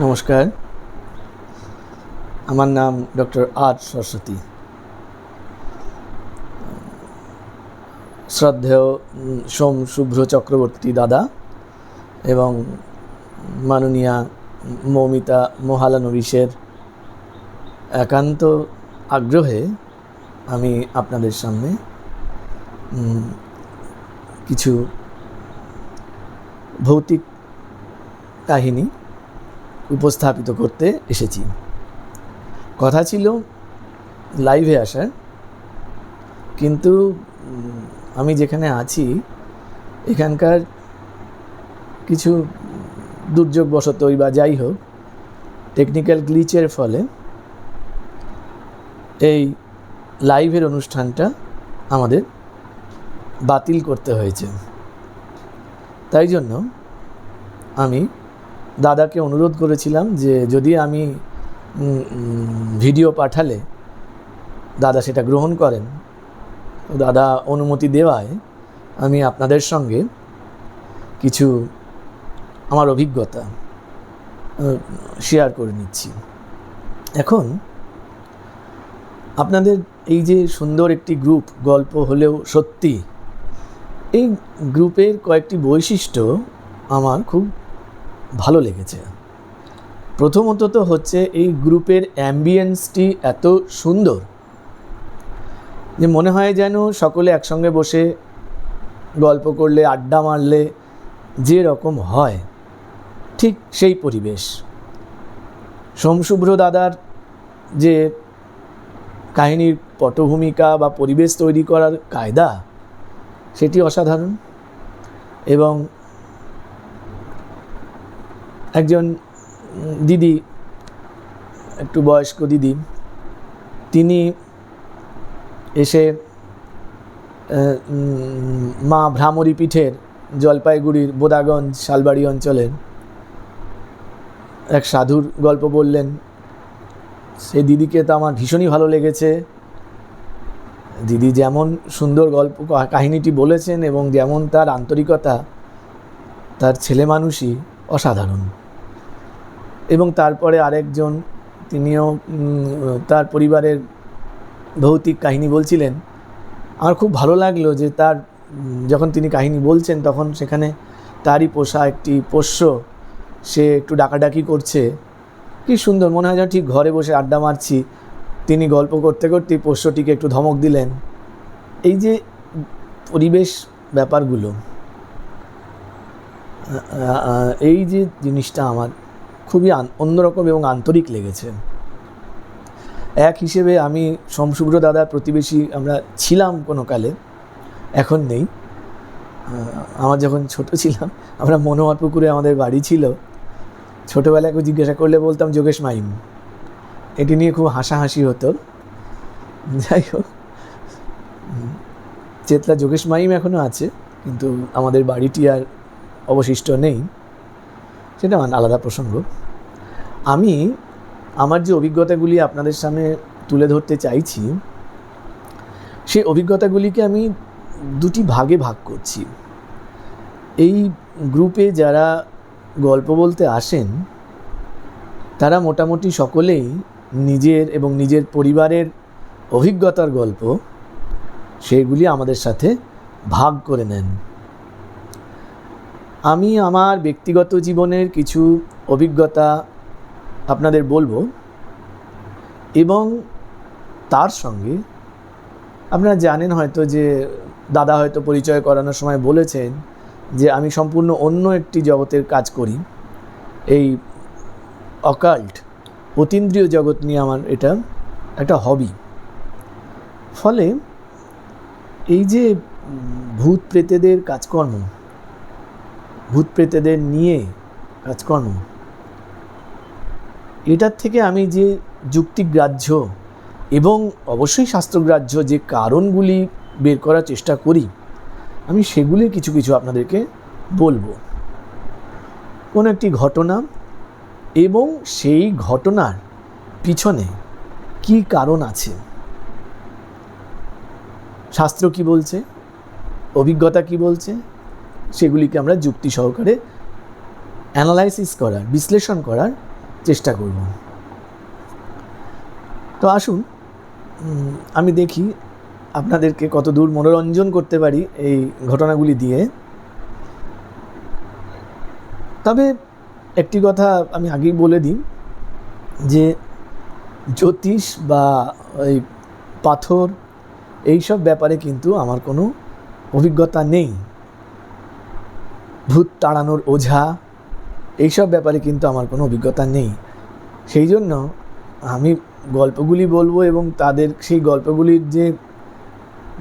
নমস্কার। আমার নাম ডক্টর আর সরস্বতী। শ্রদ্ধেয় সোম শুভ্র চক্রবর্তী দাদা এবং মাননীয়া মৌমিতা মোহালানবিশের একান্ত আগ্রহে আমি আপনাদের সামনে কিছু ভৌতিক কাহিনী উপস্থাপিত করতে এসেছি। কথা ছিল লাইভে আসার। কিন্তু আমি যেখানে আছি, এখানকার কিছু দুর্যোগবশতই বা যাই হোক টেকনিক্যাল গ্লিচের ফলে এই লাইভের অনুষ্ঠানটা আমাদের বাতিল করতে হয়েছে। তাই জন্য আমি দাদাকে অনুরোধ করেছিলাম যে যদি আমি ভিডিও পাঠালে দাদা সেটা গ্রহণ করেন। দাদা অনুমতি দেওয়ায় আমি আপনাদের সঙ্গে কিছু আমার অভিজ্ঞতা শেয়ার করে নিচ্ছি। এখন আপনাদের এই যে সুন্দর একটি গ্রুপ গল্প হলেও সত্যি, এই গ্রুপের কয়েকটি বৈশিষ্ট্য আমার খুব ভালো লেগেছে। প্রথমত তো হচ্ছে এই গ্রুপের অ্যাম্বিয়েন্সটি এত সুন্দর যে মনে হয় যেন সকলে একসঙ্গে বসে গল্প করলে, আড্ডা মারলে, যে রকম হয়, ঠিক সেই পরিবেশ। সোমশুভ্র দাদার যে কাহিনীর পটভূমিকা বা পরিবেশ তৈরি করার কায়দা, সেটি অসাধারণ এবং একজন দিদি, একটু বয়স্ক দিদি, তিনি এসে মা ভ্রামরী পীঠের জলপাইগুড়ির বোদাগঞ্জ শালবাড়ি অঞ্চলের এক সাধুর গল্প বললেন। সেই দিদিকে তো আমার ভীষণই ভালো লেগেছে। দিদি যেমন সুন্দর গল্প, কাহিনীটি বলেছেন এবং যেমন তার আন্তরিকতা, তার ছেলে মানুষই অসাধারণ। এবং তারপরে আরেকজন তিনিও তার পরিবারের ভৌতিক কাহিনী বলছিলেন। আমার খুব ভালো লাগল যে তার যখন তিনি কাহিনী বলছেন তখন সেখানে তারই পোষা একটি পোষ্য, সে একটু ডাকাডাকি করছে। কি সুন্দর, মনে হয় যেন ঠিক ঘরে বসে আড্ডা মারছি। তিনি গল্প করতে করতেই পোষ্যটিকে একটু ধমক দিলেন। এই যে পরিবেশ ব্যাপারগুলো এই যে জিনিসটা আমার খুবই অন্যরকম এবং আন্তরিক লেগেছে। এক হিসেবে আমি সমশুভ্র দাদার প্রতিবেশী আমরা ছিলাম কোনো কালে, এখন নেই। আমার যখন ছোট ছিলাম, আমরা মনোহর পুকুরে আমাদের বাড়ি ছিল। ছোটোবেলায় কেউ জিজ্ঞাসা করলে বলতাম, যোগেশ মাইম। এটি নিয়ে খুব হাসাহাসি হতো। যাই হোক চেতলা যোগেশ মাইম এখনও আছে, কিন্তু আমাদের বাড়িটি আর অবশিষ্ট নেই। সেটা আমার আলাদা প্রসঙ্গ। আমি আমার যে অভিজ্ঞতাগুলি আপনাদের সামনে তুলে ধরতে চাইছি, সেই অভিজ্ঞতাগুলিকে আমি দুটি ভাগে ভাগ করছি। এই গ্রুপে যারা গল্প বলতে আসেন, তারা মোটামুটি সকলেই নিজের এবং নিজের পরিবারের অভিজ্ঞতার গল্প, সেগুলি আমাদের সাথে ভাগ করে নেন। আমি আমার ব্যক্তিগত জীবনের কিছু অভিজ্ঞতা আপনাদের বলব এবং তার সঙ্গে আপনারা জানেন হয়তো যে দাদা হয়তো পরিচয় করানোর সময় বলেছেন যে আমি সম্পূর্ণ অন্য একটি জগতের কাজ করি। এই অকাল্ট, অতীন্দ্রিয় জগৎ নিয়ে আমার এটা একটা হবি ফলে এই যে ভূত প্রেতেদের কাজকর্ম ভূত প্রেতেদের নিয়ে কাজকর্ম। এটার থেকে আমি যে যুক্তিগ্রাহ্য এবং অবশ্যই শাস্ত্রগ্রাহ্য যে কারণগুলি বের করার চেষ্টা করি, আমি সেগুলির কিছু কিছু আপনাদেরকে বলব। কোনো একটি ঘটনা এবং সেই ঘটনার পিছনে কি কারণ আছে? শাস্ত্র কি বলছে? অভিজ্ঞতা কি বলছে? সেগুলিকে আমরা যুক্তি সহকারে অ্যানালাইসিস করার, বিশ্লেষণ করার চেষ্টা করব। তো আসুন আমি দেখি আপনাদেরকে কত দূর মনোরঞ্জন করতে পারি এই ঘটনাগুলি দিয়ে। তবে একটি কথা আমি আগেই বলে দিই যে জ্যোতিষ বা ওই পাথর, এইসব ব্যাপারে কিন্তু আমার কোনো অভিজ্ঞতা নেই। ভূত তাড়ানোর ওঝা, এইসব ব্যাপারে কিন্তু আমার কোনো অভিজ্ঞতা নেই। সেই জন্য আমি গল্পগুলি বলব এবং তাদের, সেই গল্পগুলির যে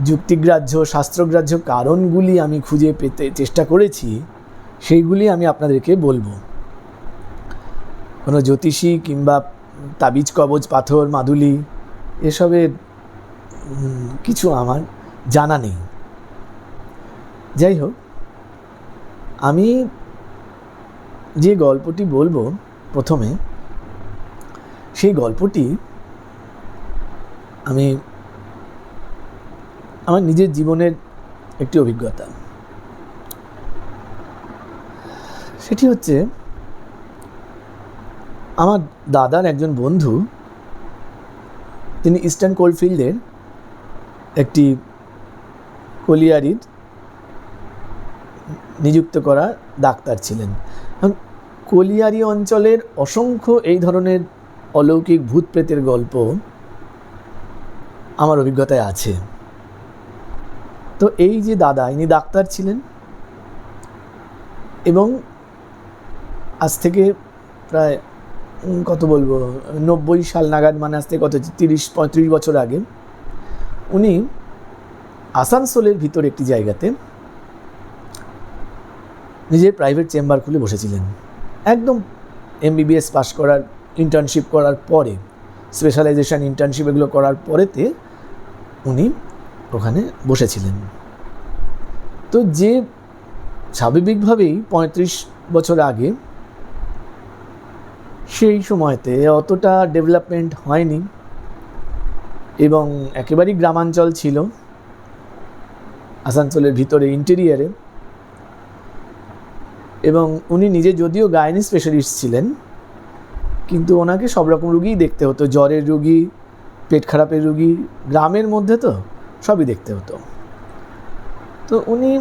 যুক্তিগ্রাহ্য, শাস্ত্রগ্রাহ্য কারণগুলি আমি খুঁজে পেতে চেষ্টা করেছি, সেইগুলি আমি আপনাদেরকে বলব। কোনো জ্যোতিষী কিংবা তাবিজ, কবজ, পাথর, মাদুলি, এসবের কিছু আমার জানা নেই। যাই হোক আমি যে গল্পটি বলব প্রথমে, সেই গল্পটি আমি আমার নিজের জীবনের একটি অভিজ্ঞতা। সেটি হচ্ছে, আমার দাদার একজন বন্ধু, তিনি ইস্টার্ন কোল্ডফিল্ডের একটি কলিয়ারির নিযুক্ত করা ডাক্তার ছিলেন। কলিয়ারি অঞ্চলের অসংখ্য এই ধরনের অলৌকিক ভূত প্রেতের গল্প আমার অভিজ্ঞতায় আছে। তো এই যে দাদা, ইনি ডাক্তার ছিলেন এবং আজ থেকে প্রায় কত বলব, নব্বই সাল নাগাদ মানে আজ থেকে কত, তিরিশ, পঁয়ত্রিশ বছর আগে, উনি আসানসোলের ভিতর একটি জায়গাতে নিজের প্রাইভেট চেম্বার খুলে বসেছিলেন। একদম এমবিবিএস পাস করার ইন্টার্নশিপ করার পরে স্পেশালাইজেশন ইন্টার্নশিপ এগুলো করার পরেতে উনি ওখানে বসেছিলেন। তো যে স্বাভাবিকভাবেই পঁয়ত্রিশ বছর আগে সেই সময়তে অতটা ডেভেলপমেন্ট হয়নি এবং একেবারেই গ্রামাঞ্চল ছিল। আসানসোলের ভিতরে ইন্টেরিয়ারে এবং উনি নিজে যদিও গাইনি স্পেশালিস্ট ছিলেন, কিন্তু ওনাকে সব রকম রুগীই দেখতে হতো। জ্বরের রুগী, পেট খারাপের রুগী, গ্রামের মধ্যে তো সবই দেখতে হতো। তো উনি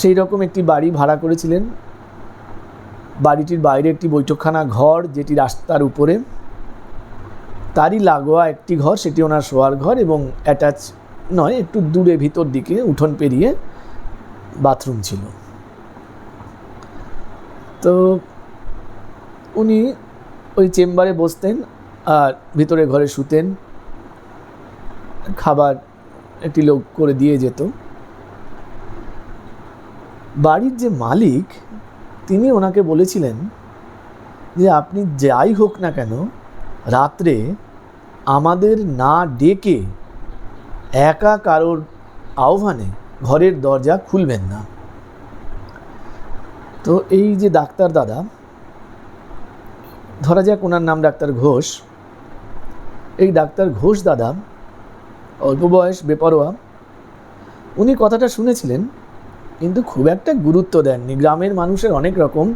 সেই রকম একটি বাড়ি ভাড়া করেছিলেন। বাড়িটির বাইরে একটি বৈঠকখানা ঘর, যেটি রাস্তার উপরে। তারই লাগোয়া একটি ঘর, সেটি ওনার শোয়ার ঘর এবং অ্যাটাচ নয়, একটু দূরে ভিতর দিকে উঠোন পেরিয়ে বাথরুম ছিল। তো উনি ওই চেম্বারে বসতেন আর ভিতরে ঘরে শুতেন, খাবার একটি লোক করে দিয়ে যেত। বাড়ির যে মালিক, তিনি ওনাকে বলেছিলেন যে, আপনি যাই হোক না কেন, রাত্রে আমাদের না ডেকে একা কারোর আহ্বানে ঘরের দরজা খুলবেন না। তো এই যে ডাক্তার দাদা, ধরা যাক ওনার নাম ডাক্তার ঘোষ, এই ডাক্তার ঘোষ দাদা, অল্প বয়স, বেপরোয়া, উনি কথাটা শুনেছিলেন, কিন্তু খুব একটা গুরুত্ব দেননি। গ্রামের মানুষের অনেক রকম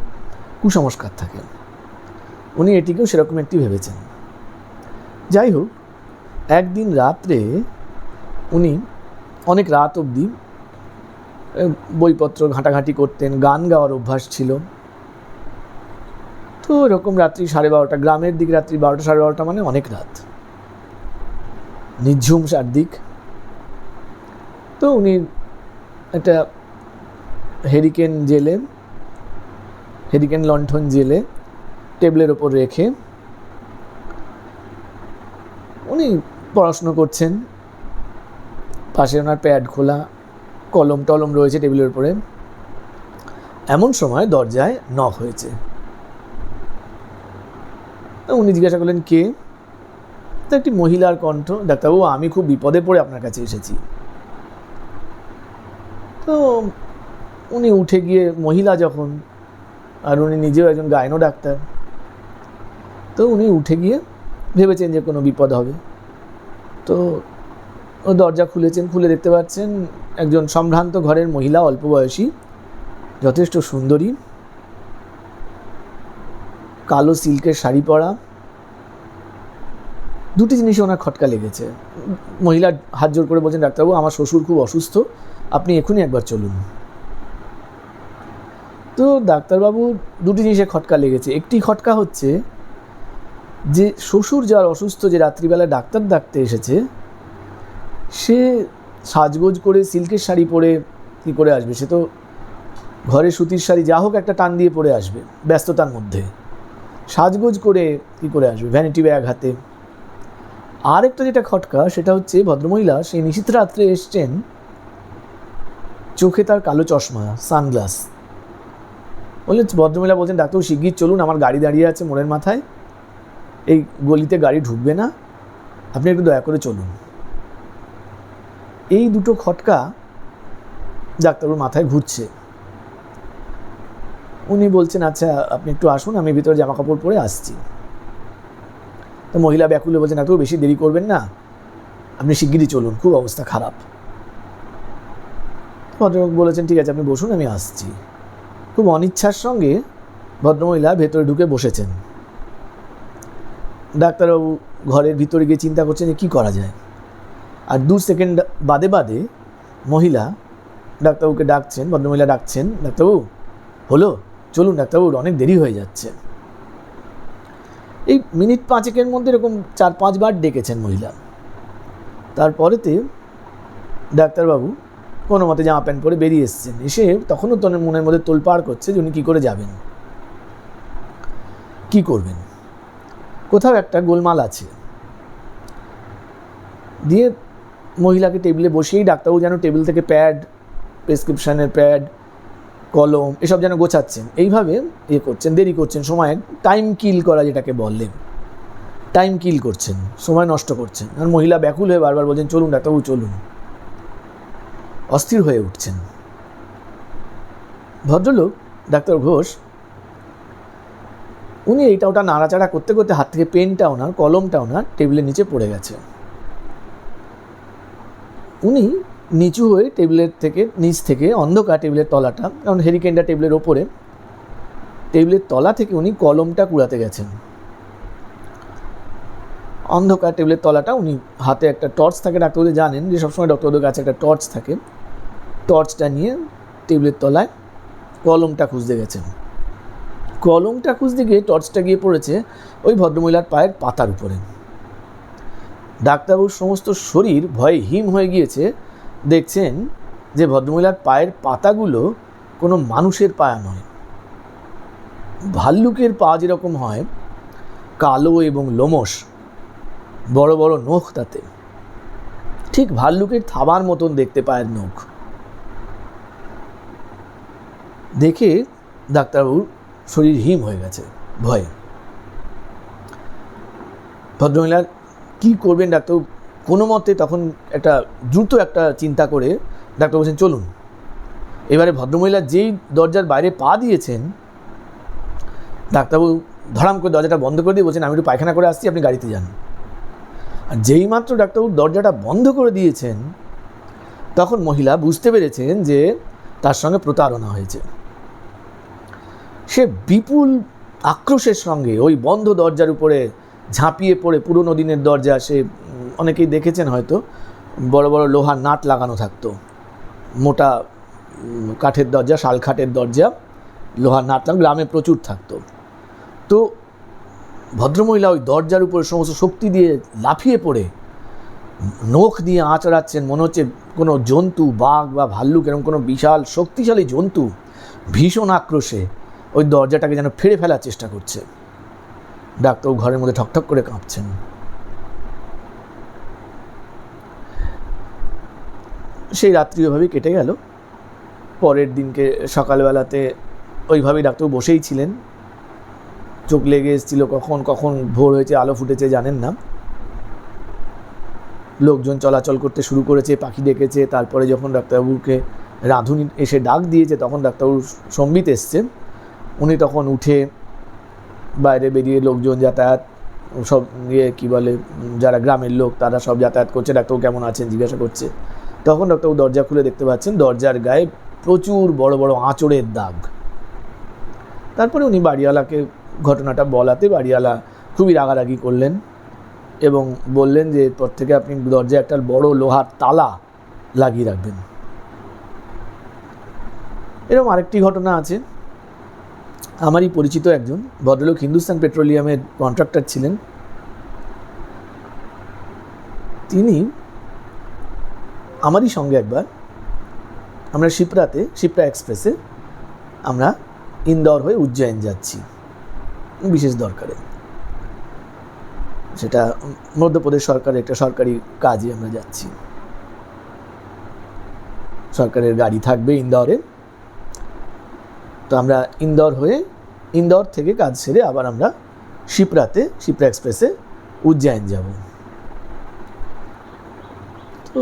কুসংস্কার থাকে। উনি এটিকেও সেরকম একটি ভেবেছেন। যাই হোক, একদিন রাত্রে উনি অনেক রাত অবধি বইপত্র ঘাঁটাঘাঁটি করতেন, গান গাওয়ার অভ্যাস ছিল। তো এরকম রাত্রি সাড়ে বারোটা, গ্রামের দিক রাত্রি বারোটা সাড়ে বারোটা মানে অনেক রাত। নিঝুম চারদিক। তো উনি একটা হেরিকেন জেলে হেরিকেন লণ্ঠন জেলে টেবিলের ওপর রেখে উনি পড়াশুনো করছেন। পাশে ওনার প্যাড খোলা। কলম টলম রয়েছে টেবিলের উপরে। এমন সময় দরজায় নক হয়েছে। উনি জিজ্ঞাসা করলেন, কে? তো একটি মহিলার কণ্ঠ, ডাক্তারবাবু, আমি খুব বিপদে পড়ে আপনার কাছে এসেছি। তো উনি উঠে গিয়ে মহিলা যখন, আর উনি নিজেও একজন গায়নো ডাক্তার, তো উনি উঠে গিয়ে ভেবেছেন যে কোনো বিপদ হবে। তো দরজা খুলেছেন, খুলে দেখতে পাচ্ছেন একজন সম্ভ্রান্ত ঘরের মহিলা, অল্প বয়সী, যথেষ্ট সুন্দরী, কালো সিল্কের শাড়ি পরা। দুটি জিনিসে ওনার খটকা লেগেছে। মহিলা হাত জোর করে বলছেন, ডাক্তারবাবু, আমার শ্বশুর খুব অসুস্থ, আপনি এখনই একবার চলুন। তো ডাক্তারবাবু দুটি জিনিসে খটকা লেগেছে। একটি খটকা হচ্ছে যে শ্বশুর যার অসুস্থ, যে রাত্রিবেলা ডাক্তার ডাকতে এসেছে সে সাজগোজ করে সিল্কের শাড়ি পরে কী করে আসবে? সে তো ঘরে সুতির শাড়ি, যা হোক একটা টান দিয়ে পরে আসবে ব্যস্ততার মধ্যে। সাজগোজ করে কী করে আসবে? ভ্যানিটি ব্যাগ হাতে। আর একটা যেটা খটকা, সেটা হচ্ছে ভদ্রমহিলা, সেই নিশীত রাত্রে এসছেন চোখে তার কালো চশমা, সানগ্লাস। বললেন ভদ্রমহিলা বলছেন ডাক্তার শিগগির চলুন, আমার গাড়ি দাঁড়িয়ে আছে মোড়ের মাথায়। এই গলিতে গাড়ি ঢুকবে না। আপনি একটু দয়া করে চলুন। এই দুটো খটকা ডাক্তারবাবুর মাথায় ঘুরছে। উনি বলছেন আচ্ছা আপনি একটু আসুন, আমি ভিতরে জামা কাপড় পরে আসছি। তো মহিলা ব্যাকুলে বলছেন, এত বেশি দেরি করবেন না, আপনি শিগগিরই চলুন, খুব অবস্থা খারাপ। ভদ্রলোক বলেছেন, ঠিক আছে, আপনি বসুন, আমি আসছি। খুব অনিচ্ছার সঙ্গে ভদ্রমহিলা ভেতরে ঢুকে বসেছেন। ডাক্তারবাবু ঘরের ভিতরে গিয়ে চিন্তা করছেন যে কী করা যায়। আর দু সেকেন্ড বাদে বাদে মহিলা ডাক্তারবাবুকে ডাকছেন, ভদ্রমহিলা ডাকছেন, ডাক্তারবাবু, হলো? চলুন ডাক্তারবাবুর অনেক দেরি হয়ে যাচ্ছে। এই মিনিট পাঁচেকের মধ্যে এরকম চার পাঁচবার ডেকেছেন মহিলা। তারপরেতে ডাক্তারবাবু কোনো মতে জামা প্যান্ট পরে বেরিয়ে এসছেন। এসে তখনও তনের মনের মধ্যে তোলপাড় করছে যে উনি কী করে যাবেন। কি করবেন? কোথাও একটা গোলমাল আছে। দিয়ে মহিলাকে টেবিলে বসিয়েই ডাক্তারবাবু যেন টেবিল থেকে প্যাড, প্রেসক্রিপশানের প্যাড, কলম এসব যেন গোছাচ্ছেন। এইভাবে ইয়ে করছেন, দেরি করছেন, সময় টাইম কিল করা যেটাকে বললেন টাইম কিল করছেন, সময় নষ্ট করছেন। আর মহিলা ব্যাকুল হয়ে বারবার বলছেন, চলুন ডাক্তারবাবু, চলুন। অস্থির হয়ে উঠছেন। ভদ্রলোক, ডাক্তার ঘোষ, উনি এইটা ওটা নাড়াচাড়া করতে করতে হাত থেকে পেনটা ওনার, কলমটা ওনার টেবিলের নিচে পড়ে গেছে। উনি নিচু হয়ে টেবিলের থেকে, নিচ থেকে অন্ধকার টেবিলের তলাটা, কারণ হেরিকেনটা টেবিলের ওপরে, টেবিলের তলা থেকে উনি কলমটা কুড়াতে গেছেন। অন্ধকার টেবিলের তলাটা উনি হাতে একটা টর্চ থাকে ডাক্তারবাবু জানেন যে সবসময় ডক্টরদের কাছে একটা টর্চ থাকে। টর্চটা নিয়ে টেবিলের তলায় কলমটা খুঁজতে গেছেন। কলমটা খুঁজতে গিয়ে টর্চটা গিয়ে পড়েছে ওই ভদ্রমহিলার পায়ের পাতার উপরে। ডাক্তারবাবুর সমস্ত শরীর ভয়ে হিম হয়ে গিয়েছে। দেখছেন যে ভদ্রমহিলার পায়ের পাতাগুলো কোনো মানুষের পায়া নয়। ভাল্লুকের পা যেরকম হয়, কালো এবং লোমস বড় বড় নখ তাতে। ঠিক ভাল্লুকের থাবার মতন দেখতে পায়ের নখ। দেখে ডাক্তারবাবুর শরীর হিম হয়ে গেছে, ভয়ে। ভদ্রমহিলার কী করবেন ডাক্তারবাবু? কোনো মতে তখন একটা দ্রুত একটা চিন্তা করে ডাক্তার বলছেন, চলুন। এবারে ভদ্রমহিলা যেই দরজার বাইরে পা দিয়েছেন, ডাক্তারবাবু ধরাম করে দরজাটা বন্ধ করে দিয়ে বলছেন, আমি একটু পায়খানা করে আসছি, আপনি গাড়িতে যান। আর যেই মাত্র ডাক্তারবাবু দরজাটা বন্ধ করে দিয়েছেন, তখন মহিলা বুঝতে পেরেছেন যে তার সঙ্গে প্রতারণা হয়েছে। সে বিপুল আক্রোশের সঙ্গে ওই বন্ধ দরজার উপরে ঝাঁপিয়ে পড়ে, পুরনো দিনের দরজা সে অনেকেই দেখেছেন হয়তো, বড় বড় লোহার নাট লাগানো থাকতো। মোটা কাঠের দরজা শালখাটের দরজা, লোহার নাট গ্রামে প্রচুর থাকতো। তো ভদ্রমহিলা ওই দরজার উপরে সমস্ত শক্তি দিয়ে লাফিয়ে পড়ে, নখ দিয়ে আঁচড়াচ্ছেন, মনে হচ্ছে কোনো জন্তু, বাঘ বা ভাল্লুক, এরকম কোনো বিশাল শক্তিশালী জন্তু ভীষণ আক্রোশে ওই দরজাটাকে যেন ফেড়ে ফেলার চেষ্টা করছে। ডাক্তার ঘরের মধ্যে ঠকঠক করে কাঁপছেন। সেই রাত্রি ওইভাবেই কেটে গেল। পরের দিনকে সকালবেলাতে ওইভাবেই ডাক্তার বসেই ছিলেন। চোখ লেগে এসেছিল কখন কখন ভোর হয়েছে, আলো ফুটেছে, জানেন না। লোকজন চলাচল করতে শুরু করেছে, পাখি ডেকেছে, তারপরে যখন ডাক্তারবাবুকে রাঁধুনি এসে ডাক দিয়েছে, তখন ডাক্তারবাবু সম্বিত এসছে উনি তখন উঠে বাইরে বেরিয়ে লোকজন যাতায়াত, সব ইয়ে কী বলে, যারা গ্রামের লোক, তারা সব যাতায়াত করছে, ডাক্তারবাবু কেমন আছেন? জিজ্ঞাসা করছে। তখন ডাক্তারবাবু দরজা খুলে দেখতে পাচ্ছেন, দরজার গায়ে প্রচুর বড় বড় আঁচড়ের দাগ। তারপরে উনি বাড়িওয়ালাকে ঘটনাটা বলাতে বাড়িওয়ালা খুবই রাগারাগি করলেন এবং বললেন যে এরপর থেকে আপনি দরজায় একটা বড় লোহার তালা লাগিয়ে রাখবেন। এরকম আরেকটি ঘটনা আছে। আমারই পরিচিত একজন, ভদ্রলোক হিন্দুস্তান পেট্রোলিয়ামের কন্ট্রাক্টর ছিলেন। তিনি আমারই সঙ্গে একবার, আমরা শিপ্রাতে, শিপ্রা এক্সপ্রেসে আমরা ইন্দোর হয়ে উজ্জয়ন যাচ্ছি, বিশেষ দরকারে। সেটা মধ্যপ্রদেশ সরকারের একটা সরকারি কাজে আমরা যাচ্ছি। সরকারের গাড়ি থাকবে ইন্দোরে তো আমরা ইন্দোর হয়ে ইন্দোর থেকে কাজ সেরে আবার আমরা শিপ্রাতে, শিপ্রা এক্সপ্রেসে উজ্জয়ন যাব। তো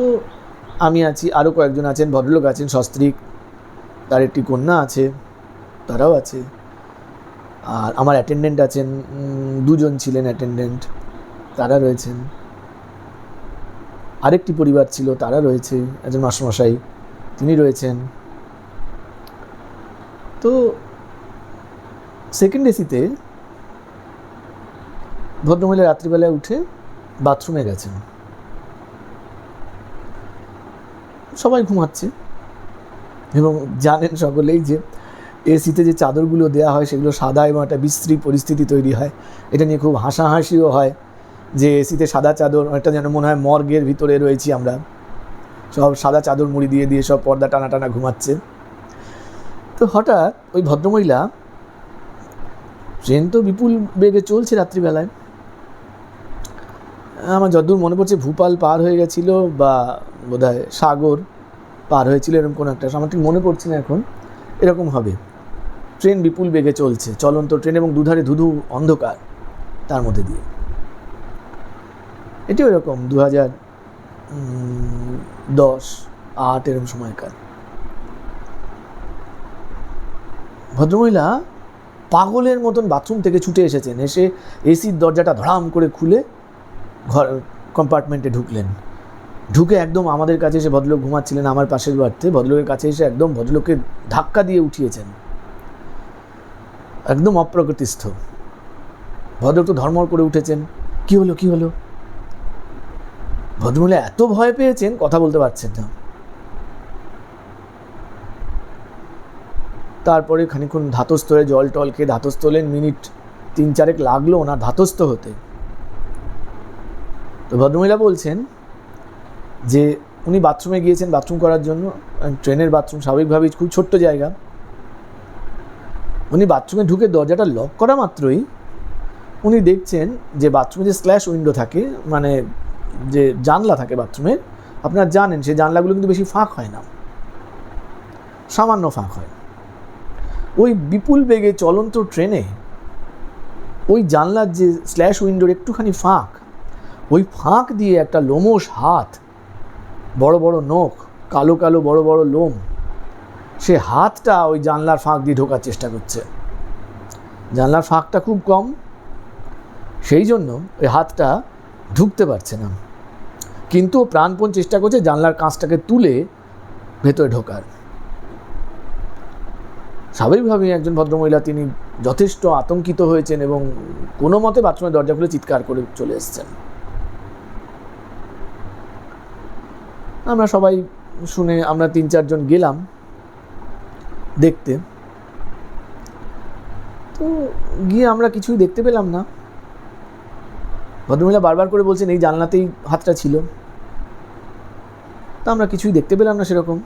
আমি আছি আরও কয়েকজন আছেন, ভদ্রলোক আছেন, সস্ত্রীক, তার একটি কন্যা আছে, তারাও আছে। আর আমার অ্যাটেন্ডেন্ট আছেন দুজন ছিলেন অ্যাটেন্ডেন্ট তারা রয়েছেন। আরেকটি পরিবার ছিল, তারা রয়েছে, একজন মাস্টারমশাই, তিনি রয়েছেন। তো সেকেন্ড এসিতে ভদ্রমহিলা রাত্রিবেলায় উঠে বাথরুমে গেছেন। সবাই ঘুমাচ্ছে এবং জানেন সকলেই যে এসিতে যে চাদরগুলো দেওয়া হয় সেগুলো সাদা এবং একটা বিশ্রী পরিস্থিতি তৈরি হয়। এটা নিয়ে খুব হাসাহাসিও হয় যে এসিতে সাদা চাদর একটা যেন মনে হয় মর্গের ভিতরে রয়েছি আমরা। সব সাদা চাদর মুড়ি দিয়ে দিয়ে সব পর্দা টানা টানা ঘুমাচ্ছে। তো হঠাৎ ওই ভদ্রমহিলা ট্রেন তো বিপুল বেগে চলছে রাত্রিবেলায়। আমার যতদূর মনে পড়ছে ভূপাল পার হয়ে গেছিল বা বোধহয় সাগর পার হয়েছিল এরকম কোনো একটা, আমার ঠিক মনে পড়ছে না এখন, এরকম হবে। ট্রেন বিপুল বেগে চলছে, চলন্ত ট্রেন এবং দুধারে ধুধু অন্ধকার তার মধ্যে দিয়ে। এটিও এরকম দু হাজার দশ, আট এরকম সময়কার ভদ্রমহিলা পাগলের মতন বাথরুম থেকে ছুটে এসেছেন। এসে এসির দরজাটা ধড়াম করে খুলে ঘর কম্পার্টমেন্টে ঢুকলেন। ঢুকে একদম আমাদের কাছে এসে ভদ্রলোক ঘুমাচ্ছিলেন আমার পাশের বাড়িতে। ভদ্রলোকের কাছে এসে একদম ভদ্রলোককে ধাক্কা দিয়ে উঠিয়েছেন। একদম অপ্রকৃতিস্থ। ভদ্রলোক তো ধর্মর করে উঠেছেন। কি হলো কি হলো? ভদ্রমহিলা এত ভয় পেয়েছেন, কথা বলতে পারছেন না। তারপরে খানিক্ষণ ধাতস্থ হয়ে জল টল খেয়ে ধাতস্থলেন মিনিট তিন চারেক লাগল ওনার ধাতস্থ হতে। তো ভদ্রমহিলা বলছেন যে উনি বাথরুমে গিয়েছেন, বাথরুম করার জন্য ট্রেনের বাথরুম স্বাভাবিকভাবেই খুব ছোট্ট জায়গা। উনি বাথরুমে ঢুকে দরজাটা লক করা মাত্রই উনি দেখছেন যে বাথরুমে যে স্ল্যাশ উইন্ডো থাকে মানে যে জানলা থাকে বাথরুমের আপনারা জানেন, সেই জানলাগুলো কিন্তু বেশি ফাঁক হয় না। সামান্য ফাঁক হয়। ওই বিপুল বেগে চলন্ত ট্রেনে ওই জানলার যে স্ল্যাশ উইন্ডোর একটুখানি ফাঁক, ওই ফাঁক দিয়ে একটা লোমশ হাত, বড় বড় নখ, কালো কালো বড় বড় লোম, সে হাতটা ওই জানলার ফাঁক দিয়ে ঢোকার চেষ্টা করছে। জানলার ফাঁকটা খুব কম, সেই জন্য ওই হাতটা ঢুকতে পারছে না। কিন্তু প্রাণপণ চেষ্টা করছে জানলার কাঁচটাকে তুলে ভেতরে ঢোকার। স্বাভাবিকভাবেই একজন ভদ্রমহিলা তিনি যথেষ্ট আতঙ্কিত হয়েছেন এবং কোনো মতে বাথরুমের দরজা খুলে চিৎকার করে চলে এসেছেন। আমরা সবাই শুনে আমরা তিন চারজন গেলাম দেখতে। তো গিয়ে আমরা কিছুই দেখতে পেলাম না। ভদ্রমহিলা বারবার করে বলছেন, এই জানলাতেই হাতটা ছিল। তা আমরা কিছুই দেখতে পেলাম না সেরকম।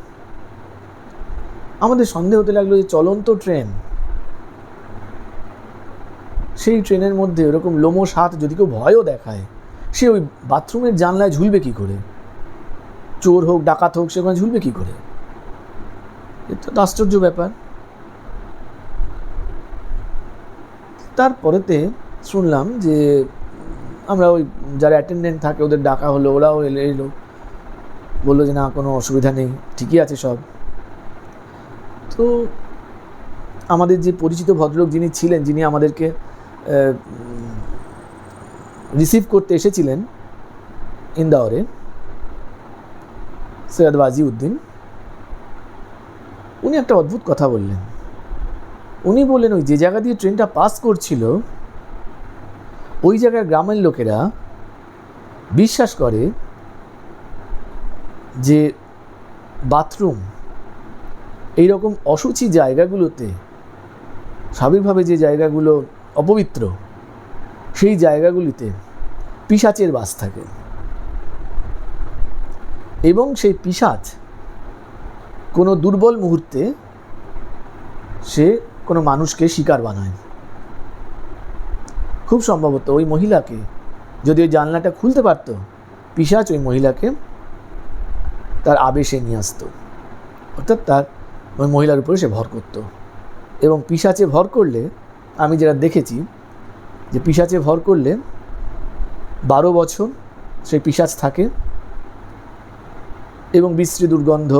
আমাদের সন্দেহ হতে লাগল যে চলন্ত ট্রেন, সেই ট্রেনের মধ্যে ওরকম লোমশ হাত যদি কেউ ভয়ও দেখায়, সে ওই বাথরুমের জানলায় ঝুলবে কি করে? চোর হোক, ডাকাত হোক সেখানে ঝুলবে কি করে? এটা তো আশ্চর্য ব্যাপার। তারপরেতে শুনলাম যে আমরা ওই যারা অ্যাটেন্ডেন্ট থাকে, ওদের ডাকা হলো, ওরাও এলো এলো। বলল যে না, কোনো অসুবিধা নেই, ঠিকই আছে সব। তো আমাদের যে পরিচিত ভদ্রলোক যিনি ছিলেন, যিনি আমাদেরকে রিসিভ করতে এসেছিলেন ইন্দাওরে সৈয়দ উদ্দিন উনি একটা অদ্ভুত কথা বললেন। উনি বললেন, ওই যে জায়গা দিয়ে ট্রেনটা পাস করছিল, ওই জায়গার গ্রামের লোকেরা বিশ্বাস করে যে বাথরুম এই রকম অসুচি জায়গাগুলোতে স্বাভাবিকভাবে যে জায়গাগুলো অপবিত্র, সেই জায়গাগুলিতে পিশাচের বাস থাকে। এবং সেই পিশাচ কোনো দুর্বল মুহূর্তে সে কোনো মানুষকে শিকার বানায়। খুব সম্ভবত ওই মহিলাকে, যদি ওই জানলাটা খুলতে পারতো, পিশাচ ওই মহিলাকে তার আবেশে নিয়ে আসতো। অর্থাৎ তার ওই মহিলার উপরে সে ভর করত। এবং পিশাচে ভর করলে, আমি যেটা দেখেছি, যে পিশাচে ভর করলে বারো বছর সেই পিশাচ থাকে এবং বিশ্রী দুর্গন্ধ,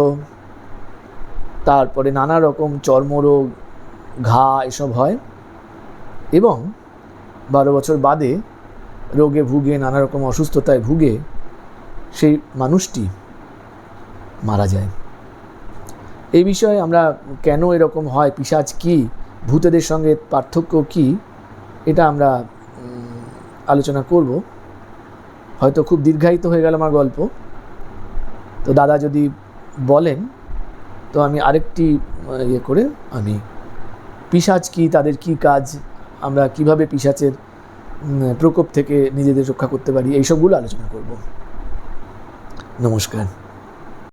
তারপরে নানা রকম চর্মরোগ, ঘা এসব হয় এবং বারো বছর বাদে রোগে ভুগে, নানা রকম অসুস্থতায় ভুগে সেই মানুষটি মারা যায়। এই বিষয়ে আমরা কেন এরকম হয় পিশাচ কি ভূতেদের সঙ্গে পার্থক্য কি এটা আমরা আলোচনা করব। হয়তো খুব দীর্ঘায়িত হয়ে গেল আমার গল্প। তো দাদা যদি বলেন তো আমি আরেকটি ইয়ে করে আমি পিশাচ কি তাদের কি কাজ আমরা কীভাবে পিশাচের উম, প্রকোপ থেকে নিজেদের রক্ষা করতে পারি এইসবগুলো আলোচনা করব। নমস্কার।